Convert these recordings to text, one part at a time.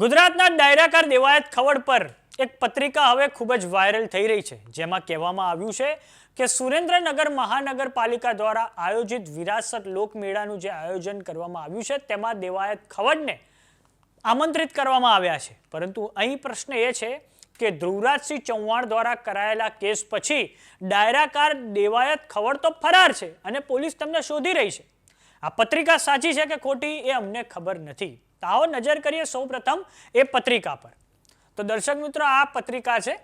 ગુજરાતના ડાયરાકાર દેવાયત ખવડ પર એક પત્રિકા હવે ખૂબ જ વાયરલ થઈ રહી છે, જેમાં કહેવામાં આવ્યું છે કે સુરેન્દ્રનગર મહાનગરપાલિકા દ્વારા આયોજિત વિરાસત લોકમેળાનું જે આયોજન કરવામાં આવ્યું છે, તેમાં દેવાયત ખવડને આમંત્રિત કરવામાં આવ્યા છે. પરંતુ અહીં પ્રશ્ન એ છે કે ધ્રુવરાજસિંહ ચૌહાણ દ્વારા કરાયેલા કેસ પછી ડાયરાકાર દેવાયત ખવડ તો ફરાર છે અને પોલીસ તમને શોધી રહી છે. આ પત્રિકા સાચી છે કે ખોટી એ અમને ખબર નથી. તો નજર કરીએ સૌપ્રથમ એ પત્રિકા પર. તો દર્શક મિત્રો, આ પત્રિકા છે,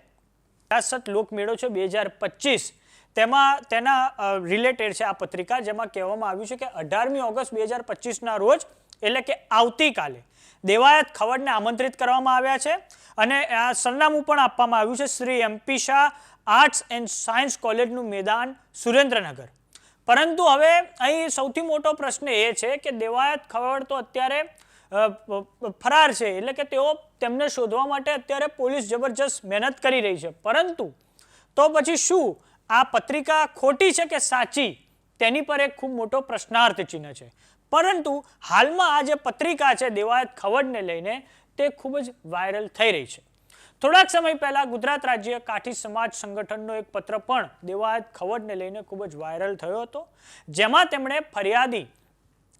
વિરાસત લોકમેળો છે બે હજાર પચીસ. તેમાં તેના રિલેટેડ છે આ પત્રિકા, જેમાં કહેવામાં આવ્યું છે કે અઢારમી ઓગસ્ટ બે હજાર પચીસના રોજ, એટલે કે આવતીકાલે, દેવાયત ખવડને આમંત્રિત કરવામાં આવ્યા છે અને આ સરનામું પણ આપવામાં આવ્યું છે Shri MP Shah arts and science કોલેજનું મેદાન સુરેન્દ્રનગર. પરંતુ હવે અહીં સૌથી મોટો પ્રશ્ન એ છે કે દેવાયત ખવડ તો અત્યારે ફરાર છે. એટલે કે તેઓ તેમને શોધવા માટે અત્યારે પોલીસ જબરજસ્ત મહેનત કરી રહી છે. પરંતુ તો પછી શું? આ પત્રિકા ખોટી છે કે સાચી? તેની પર એક ખૂબ મોટો પ્રશ્નાર્થ ચિહ્ન છે. પરંતુ હાલમાં આ જે પત્રિકા છે, દેવાયત ખવડને લઈને તે ખૂબ જ વાયરલ થઈ રહી છે. થોડાક સમય પહેલા ગુજરાત રાજ્ય કાઠી સમાજ સંગઠનનો એક પત્ર પણ દેવાયત ખવડને લઈને ખૂબ જ વાયરલ થયો હતો. જેમાં તેમણે ફરિયાદી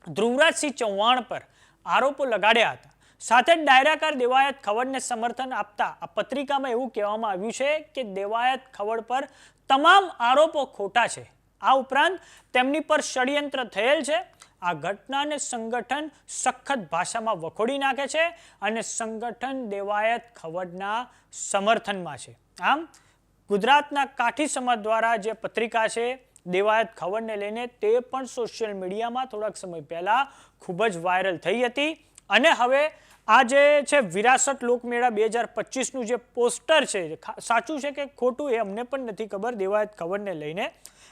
ધ્રુવરાજસિંહ ચૌહાણ પર આરોપો લગાડ્યા હતા. સાથે જ ડાયરાકાર દેવાયત ખવડને સમર્થન આપતા આ પત્રિકામાં એવું કહેવામાં આવ્યું છે કે દેવાયત ખવડ પર તમામ આરોપો ખોટા છે. આ ઉપરાંત તેમની પર ષડયંત્ર થયેલ છે. આ ઘટનાને સંગઠન સખત ભાષામાં વખોડી નાખે છે અને સંગઠન દેવાયત ખવડના સમર્થનમાં છે. આમ ગુજરાતના કાઠી સમાજ દ્વારા જે પત્રિકા છે દેવાયત ખબરને લઈને તે પણ સોશિયલ મીડિયામાં થોડાક સમય પહેલા ખૂબ જ વાયરલ થઈ હતી. અને હવે આ જે છે વિરાસત લોકમેળા બે હજાર પચીસનું જે પોસ્ટર છે સાચું છે કે ખોટું એ અમને પણ નથી ખબર દેવાયત ખબરને લઈને.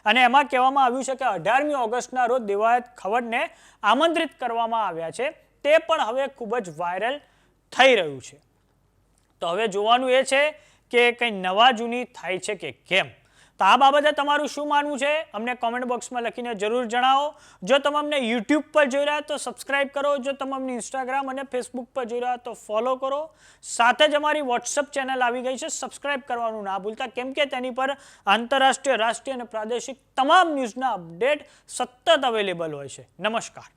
અને એમાં કહેવામાં આવ્યું છે કે અઢારમી ઓગસ્ટના રોજ દેવાયત ખબરને આમંત્રિત કરવામાં આવ્યા છે. તે પણ હવે ખૂબ જ વાયરલ થઈ રહ્યું છે. તો હવે જોવાનું એ છે કે કંઈ નવા જૂની થાય છે કે કેમ? તો આ બાબતે તમારું શું માનવું છે? અમને કોમેન્ટ બોક્સમાં લખીને જરૂર જણાવો. જો તમે અમને યુટ્યુબ પર જોઈ રહ્યા તો સબસ્ક્રાઇબ કરો. જો તમે અમને ઇન્સ્ટાગ્રામ અને ફેસબુક પર જોઈ રહ્યા તો ફોલો કરો. સાથે જ અમારી વોટ્સઅપ ચેનલ આવી ગઈ છે. સબસ્ક્રાઇબ કરવાનું ના ભૂલતા. કેમ કે તેની પર આંતરરાષ્ટ્રીય, રાષ્ટ્રીય અને પ્રાદેશિક તમામ ન્યૂઝના અપડેટ સતત અવેલેબલ હોય છે. નમસ્કાર.